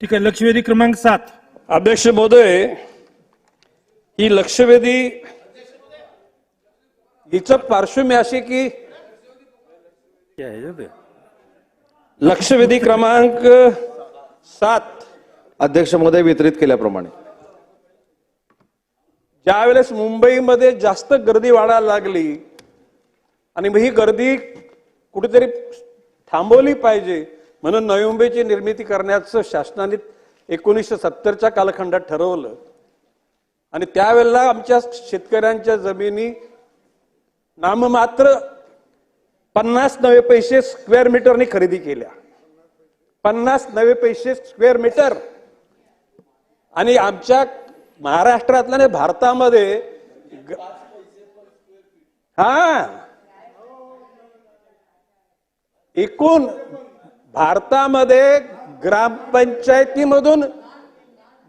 ठीक आहे लक्षवेधी क्रमांक सात अध्यक्ष महोदय ही लक्षवेधी हिचं पार्श्वभूमी अशी की है? लक्षवेधी क्रमांक सात अध्यक्ष महोदय वितरित केल्याप्रमाणे ज्या वेळेस मुंबईमध्ये जास्त गर्दी वाढायला लागली आणि मग ही गर्दी कुठेतरी थांबवली पाहिजे म्हणून नवी मुंबईची निर्मिती करण्याचं शासनाने एकोणीसशे सत्तरच्या कालखंडात ठरवलं. आणि त्यावेळेला आमच्या शेतकऱ्यांच्या जमिनी नाममात्र पन्नास नवे पैसे स्क्वेअर मीटरने खरेदी केल्या. पन्नास नवे पैसे स्क्वेअर मीटर. आणि आमच्या महाराष्ट्रातल्या नाही भारतामध्ये हा. एकूण भारतामध्ये ग्रामपंचायतीमधून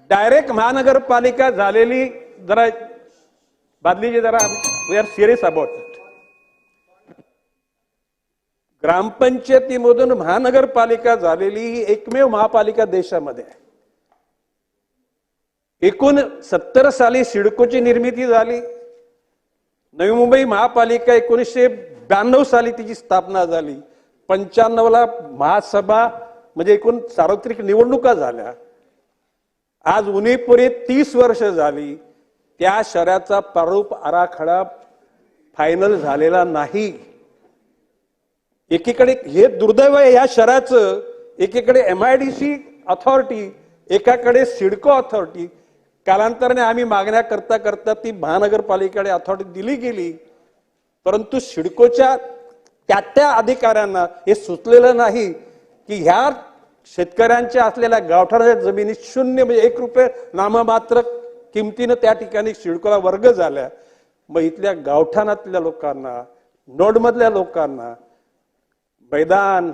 डायरेक्ट महानगरपालिका झालेली जरा बादलीची जरा we are serious about it ग्रामपंचायतीमधून महानगरपालिका झालेली ही एकमेव महापालिका देशामध्ये आहे. एकूण सत्तर साली सिडकोची निर्मिती झाली. नवी मुंबई महापालिका एकोणीसशे ब्याण्णव साली तिची स्थापना झाली. पंच्याण्णवला महासभा म्हणजे एकूण सार्वत्रिक निवडणुका झाल्या. आज उन्हीपुरी तीस वर्ष झाली त्या शहराचा प्रारूप आराखडा फायनल झालेला नाही. एकीकडे हे दुर्दैव आहे या शहराचं एकीकडे M I D C authority एकाकडे सिडको अथॉरिटी कालांतराने आम्ही मागण्या करता करता ती महानगरपालिकेकडे अथॉरिटी दिली गेली. परंतु सिडकोच्या त्या त्या अधिकाऱ्यांना हे सुचलेलं नाही की ह्या शेतकऱ्यांच्या असलेल्या गावठाणाच्या जमिनी शून्य म्हणजे एक रुपये नाममात्र किमतीनं त्या ठिकाणी शिडकोला वर्ग झाल्या. मग इथल्या गावठाणातल्या लोकांना नोडमधल्या लोकांना मैदान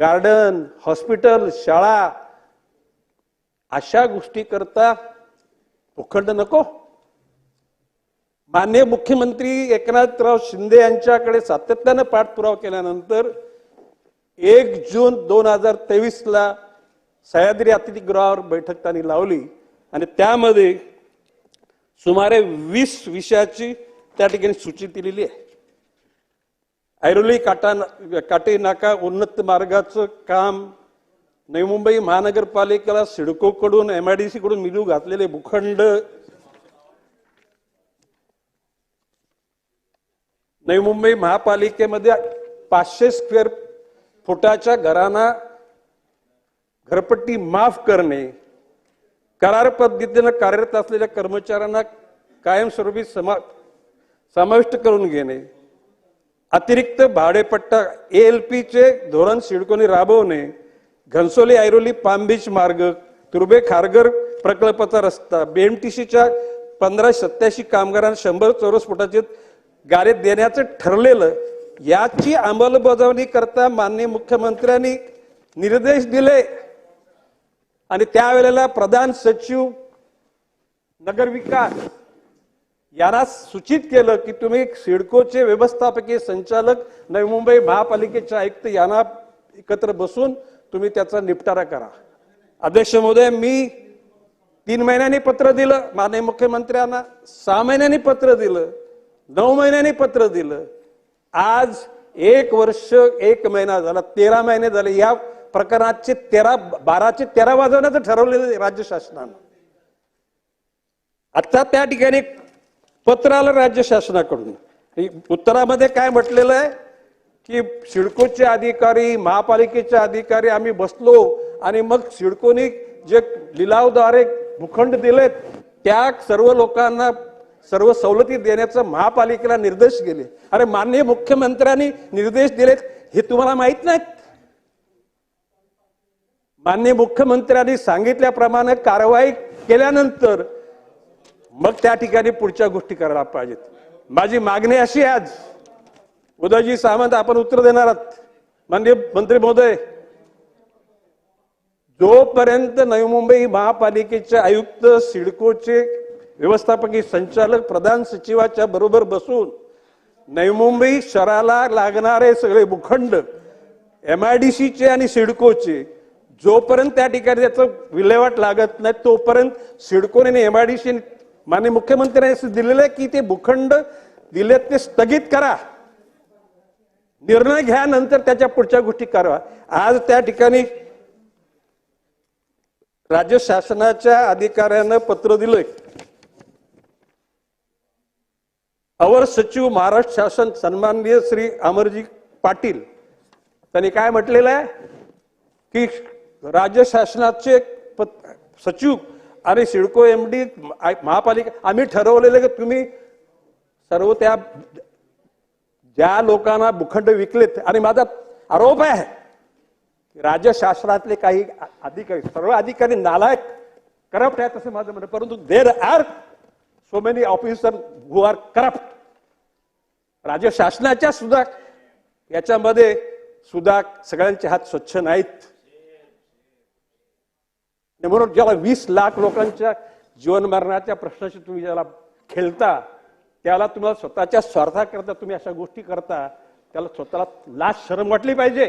गार्डन हॉस्पिटल शाळा अशा गोष्टी करता उखंड नको. मान्य मुख्यमंत्री एकनाथराव शिंदे यांच्याकडे सातत्यानं पाठपुरावा केल्यानंतर एक जून दोन हजार तेवीसला सह्याद्री अतिथीगृहावर बैठक त्यांनी लावली आणि त्यामध्ये सुमारे वीस विषयाची त्या ठिकाणी सूची दिलेली आहे. ऐरोली काटा काटे नाका उन्नत मार्गाचं काम नवी मुंबई महानगरपालिकेला सिडकोकडून एम आय डी सीकडून मिळू घातलेले भूखंड नवी मुंबई महापालिकेमध्ये पाचशे स्क्वेअर फुटाच्या घरांना घरपट्टी माफ करणे करार पद्धतीनं कार्यरत असलेल्या कर्मचाऱ्यांना कायमस्वरूपी समा समाविष्ट करून घेणे अतिरिक्त भाडेपट्टा ए एल पीचे धोरण सिडकोने राबवणे घनसोली ऐरोली पाम बीच मार्ग तुर्बे खारघर प्रकल्पाचा रस्ता बीएमटीसीच्या पंधरा सत्याऐंशी कामगारांना शंभर चौरस फुटाचे गाडी देण्याचं ठरलेलं याची अंमलबजावणी करता माननीय मुख्यमंत्र्यांनी निर्देश दिले. आणि त्यावेळेला प्रधान सचिव नगरविकास यांना सूचित केलं की तुम्ही सिडकोचे व्यवस्थापकीय संचालक नवी मुंबई महापालिकेचे आयुक्त यांना एकत्र बसून तुम्ही त्याचा निपटारा करा. अध्यक्ष महोदय मी तीन महिन्यांनी पत्र दिलं माननीय मुख्यमंत्र्यांना सहा महिन्यांनी पत्र दिलं. नऊ महिन्यांनी पत्र दिलं. आज एक वर्ष एक महिना झाला तेरा महिने झाले. या प्रकरणाचे तेरा बाराचे तेरा वाजवण्याचं ठरवलेलं आहे राज्य शासनानं. आता त्या ठिकाणी पत्र आलं राज्य शासनाकडून. उत्तरामध्ये काय म्हटलेलं आहे? की सिडकोचे अधिकारी महापालिकेचे अधिकारी आम्ही बसलो आणि मग सिडकोनी जे लिलावद्वारे भूखंड दिलेत त्या सर्व लोकांना सर्व सवलती देण्याचं महापालिकेला निर्देश गेले. अरे माननीय मुख्यमंत्र्यांनी निर्देश दिलेत हे तुम्हाला माहीत नाहीत? माननीय मुख्यमंत्र्यांनी सांगितल्याप्रमाणे कारवाई केल्यानंतर मग त्या ठिकाणी पुढच्या गोष्टी करायला पाहिजेत. माझी मागणी अशी आज. उदयजी सामंत आपण उत्तर देणार आहात. माननीय मंत्री महोदय जोपर्यंत नवी मुंबई महापालिकेचे आयुक्त सिडकोचे व्यवस्थापकीय संचालक प्रधान सचिवाच्या बरोबर बसून नवी मुंबई शहराला लागणारे सगळे भूखंड एम आय डी सीचे आणि सिडकोचे जोपर्यंत त्या ठिकाणी त्याचं विल्हेवाट लागत नाही तोपर्यंत सिडकोने एम आय डी सी माननीय मुख्यमंत्र्यांनी असं दिलेलं आहे की ते भूखंड दिलेत ते स्थगित करा. निर्णय घ्या नंतर त्याच्या पुढच्या गोष्टी करा. आज त्या ठिकाणी राज्य शासनाच्या अधिकाऱ्यानं पत्र दिलंय. अवर सचिव महाराष्ट्र शासन सन्माननीय श्री अमरजी पाटील. त्यांनी काय म्हटलेलं आहे? की राज्य शासनाचे पत- सचिव आणि सिडको एमडी महापालिका आम्ही ठरवलेलं की तुम्ही सर्व त्या ज्या लोकांना भूखंड विकलेत आणि माझा आरोप आहे राज्य शासनातले काही अधिकारी सर्व अधिकारी नालायक करप्ट आहेत असं माझं म्हणणं परंतु there are so many officer who are corrupt राज्य शासनाच्या सुद्धा याच्यामध्ये सुद्धा सगळ्यांचे हात स्वच्छ नाहीत. म्हणून ज्याला वीस लाख लोकांच्या जीवन मरणाच्या प्रश्नाशी तुम्ही ज्याला खेळता त्याला तुम्हाला स्वतःच्या स्वार्थाकरता तुम्ही अशा गोष्टी करता त्याला स्वतःला लाज शरम वाटली पाहिजे.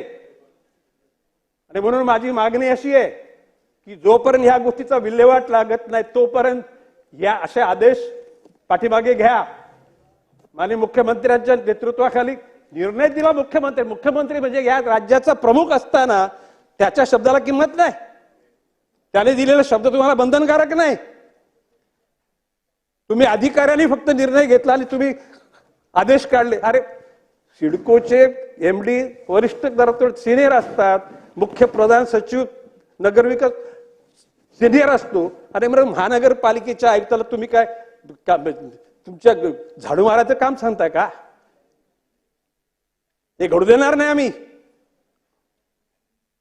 आणि म्हणून माझी मागणी अशी आहे की जोपर्यंत ह्या गोष्टीचा विल्हेवाट लागत नाही तोपर्यंत या असे आदेश पाठीमागे घ्या. माननीय मुख्यमंत्र्यांच्या नेतृत्वाखाली निर्णय दिला मुख्यमंत्री. मुख्यमंत्री म्हणजे या राज्याचा प्रमुख असताना त्याच्या शब्दाला किंमत नाही. त्याने दिलेला शब्द तुम्हाला बंधनकारक नाही. तुम्ही अधिकाऱ्यांनी फक्त निर्णय घेतला आणि तुम्ही आदेश काढले. अरे सिडकोचे एमडी वरिष्ठ दरातून सिनियर असतात. मुख्य प्रधान सचिव नगरविकास सिनियर असतो. आणि मग महानगरपालिकेच्या आयुक्ताला तुम्ही काय तुमच्या झाडू मारायचं काम सांगताय का? हे घडू देणार नाही आम्ही.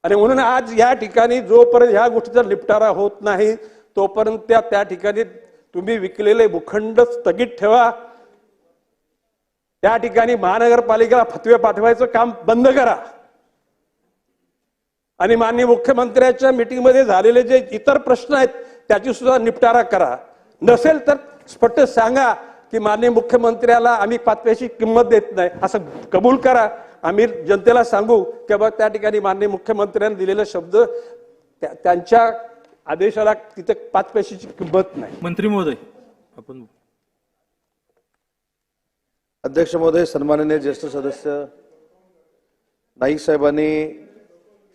आणि म्हणून आज या ठिकाणी जोपर्यंत ह्या गोष्टीचा निपटारा होत नाही तोपर्यंत त्या त्या ठिकाणी तुम्ही विकलेले भूखंड स्थगित ठेवा. त्या ठिकाणी महानगरपालिकेला फतवे पाठवायचं काम बंद करा. आणि माननीय मुख्यमंत्र्यांच्या मीटिंगमध्ये झालेले जे इतर प्रश्न आहेत त्याची सुद्धा निपटारा करा. नसेल तर स्पष्ट सांगा की माननीय मुख्यमंत्र्याला आम्ही पाचव्याची किंमत देत नाही असं कबूल करा. आम्ही जनतेला सांगू की बा त्या ठिकाणी माननीय मुख्यमंत्र्यांनी दिलेले शब्द त्या- त्यांच्या आदेशाला तिथे पाच पैशाची किंमत नाही. मंत्री महोदय. आपण अध्यक्ष महोदय सन्माननीय ज्येष्ठ सदस्य नाईक साहेबांनी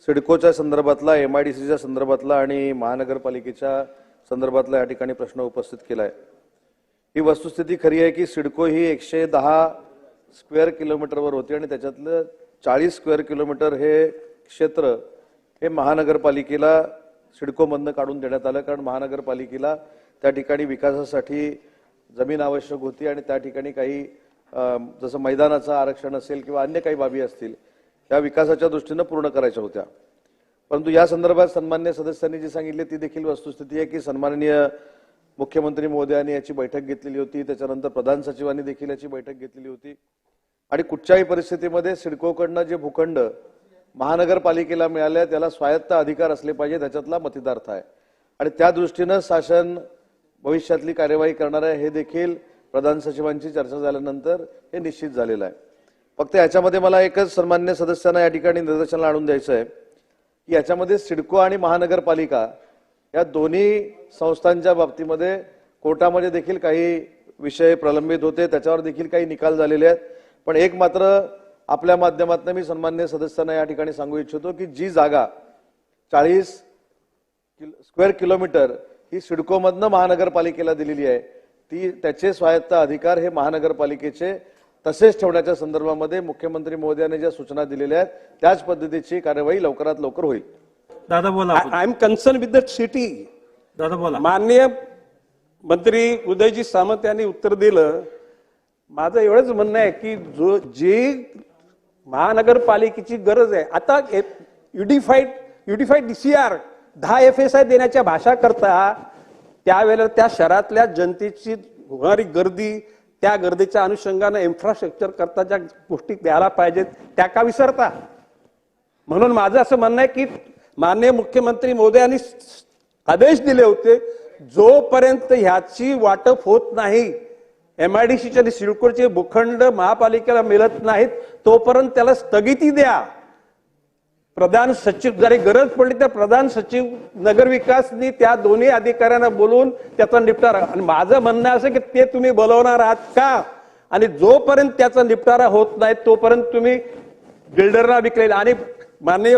सिडकोच्या संदर्भातला एम आय डी सीच्या संदर्भातला आणि महानगरपालिकेच्या संदर्भातला या ठिकाणी प्रश्न उपस्थित केला आहे ही वस्तुस्थिती खरी आहे की सिडको ही एकशे दहा स्क्वेअर किलोमीटरवर होती आणि त्याच्यातलं चाळीस स्क्वेअर किलोमीटर हे क्षेत्र हे महानगरपालिकेला सिडकोमधनं काढून देण्यात आलं. कारण महानगरपालिकेला त्या ठिकाणी विकासासाठी जमीन आवश्यक होती आणि त्या ठिकाणी काही जसं मैदानाचं आरक्षण असेल किंवा अन्य काही बाबी असतील या विकासाच्या दृष्टीनं पूर्ण करायच्या होत्या. परंतु या संदर्भात सन्मान्य सदस्यांनी जी सांगितले ती देखील वस्तुस्थिती आहे की सन्माननीय मुख्यमंत्री महोदयांनी याची बैठक घेतलेली होती त्याच्यानंतर प्रधान सचिवांनी देखील याची बैठक घेतलेली होती. आणि कुठच्याही परिस्थितीमध्ये सिडकोकडनं जे भूखंड महानगरपालिकेला मिळाले त्याला स्वायत्त अधिकार असले पाहिजे त्याच्यातला मतिदार्थ आहे. आणि त्या दृष्टीनं शासन भविष्यातली कार्यवाही करणार आहे हे देखील प्रधान सचिवांची चर्चा झाल्यानंतर हे निश्चित झालेलं आहे. फक्त याच्यामध्ये मला एकच सन्मान्य सदस्यांना या ठिकाणी निदर्शनाला आणून द्यायचं आहे की याच्यामध्ये सिडको आणि महानगरपालिका या दोन्ही संस्थांच्या बाबतीमध्ये कोर्टामध्ये देखील काही विषय प्रलंबित होते त्याच्यावर देखील काही निकाल झालेले आहेत. पण एक मात्र आपल्या माध्यमातून मी सन्मान्य सदस्यांना या ठिकाणी सांगू इच्छितो की जी जागा चाळीस किल- स्क्वेअर किलोमीटर ही सिडकोमधनं महानगरपालिकेला दिलेली आहे ती त्याचे स्वायत्त अधिकार हे महानगरपालिकेचे तसेच ठेवण्याच्या संदर्भामध्ये मुख्यमंत्री महोदयांनी ज्या सूचना दिलेल्या आहेत त्याच पद्धतीची कार्यवाही लवकरात लवकर होईल. दादा बोला. I am concern with the city दादा बोला. माननीय मंत्री उदयजी सामंत यांनी उत्तर दिलं. माझं एवढंच म्हणणं आहे की जो जी महानगरपालिकेची गरज आहे आता युडिफाईड युडिफाईड डीसीआर दहा एफ एस आय देण्याच्या भाषा करता त्यावेळेला त्या शहरातल्या जनतेची होणारी गर्दी त्या गर्दीच्या अनुषंगानं इन्फ्रास्ट्रक्चर करता ज्या गोष्टी द्यायला पाहिजेत त्या का विसरता? म्हणून माझं असं म्हणणं आहे की माननीय मुख्यमंत्री मोदयांनी आदेश दिले होते जोपर्यंत ह्याची वाटप होत नाही एमआयडीसीच्या आणि सिडकोडचे भूखंड महापालिकेला मिळत नाहीत तोपर्यंत त्याला स्थगिती द्या. प्रधान सचिव जरी गरज पडली तर प्रधान सचिव नगरविकासनी त्या दोन्ही अधिकाऱ्यांना बोलून त्याचा निपटारा आणि माझं म्हणणं असं की ते तुम्ही बोलवणार आहात का? आणि जोपर्यंत त्याचा निपटारा होत नाही तोपर्यंत तुम्ही बिल्डरला विकलेला आणि माननीय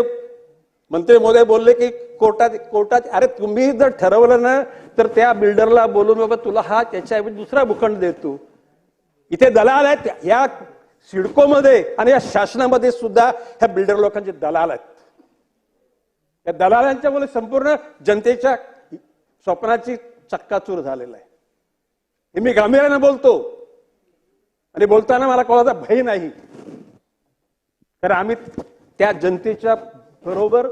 मंत्री मोदय बोलले की कोर्टात कोर्टात अरे तुम्ही जर ठरवलं ना तर त्या बिल्डरला बोलून बाबा तुला हा त्याच्याऐवजी दुसरा भूखंड देतो. इथे दलाल आहेत या सिडकोमध्ये आणि या शासनामध्ये सुद्धा ह्या बिल्डर लोकांचे दलाल आहेत. या दलालांच्यामुळे संपूर्ण जनतेच्या स्वप्नाची चक्काचूर झालेला आहे. हे मी गांभीर्यानं बोलतो. आणि बोलताना मला कोणाचा भय नाही. कारण आम्ही त्या जनतेच्या बरोबर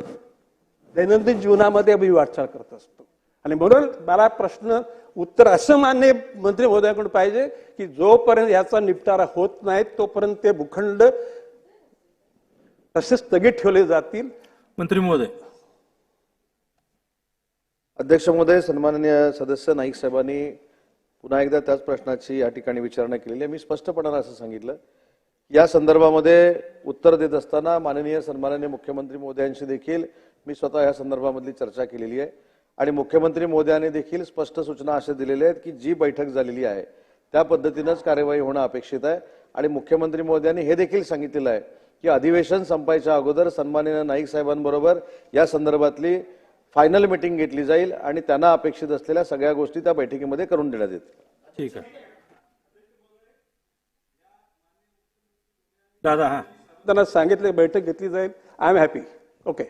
दैनंदिन जीवनामध्ये आम्ही वाटचाल करत असतो. आणि म्हणून मला प्रश्न उत्तर असं मान्य मंत्री महोदयाकडून पाहिजे की जोपर्यंत याचा निपटारा होत नाही तोपर्यंत ते भूखंड तसे स्थगित ठेवले जातील. मंत्री महोदय. अध्यक्ष महोदय सन्माननीय सदस्य नाईक साहेबांनी पुन्हा एकदा त्याच प्रश्नाची या ठिकाणी विचारणा केलेली आहे. मी स्पष्टपणानं असं सांगितलं. या संदर्भामध्ये उत्तर देत असताना माननीय सन्माननीय मुख्यमंत्री महोदयांशी देखील मी स्वतः या संदर्भामधली चर्चा केलेली आहे. आणि मुख्यमंत्री महोदयांनी देखील स्पष्ट सूचना अशा दिलेल्या आहेत की जी बैठक झालेली आहे त्या पद्धतीनंच कार्यवाही होणं अपेक्षित आहे. आणि मुख्यमंत्री महोदयांनी हे देखील सांगितलेलं आहे की अधिवेशन संपायच्या अगोदर सन्माननीय नाईक साहेबांबरोबर या संदर्भातली फायनल मिटिंग घेतली जाईल आणि त्यांना अपेक्षित असलेल्या सगळ्या गोष्टी त्या बैठकीमध्ये करून देण्यात येतील. ठीक आहे. दादा हा. त्यांना सांगितले बैठक घेतली जाईल. I am happy okay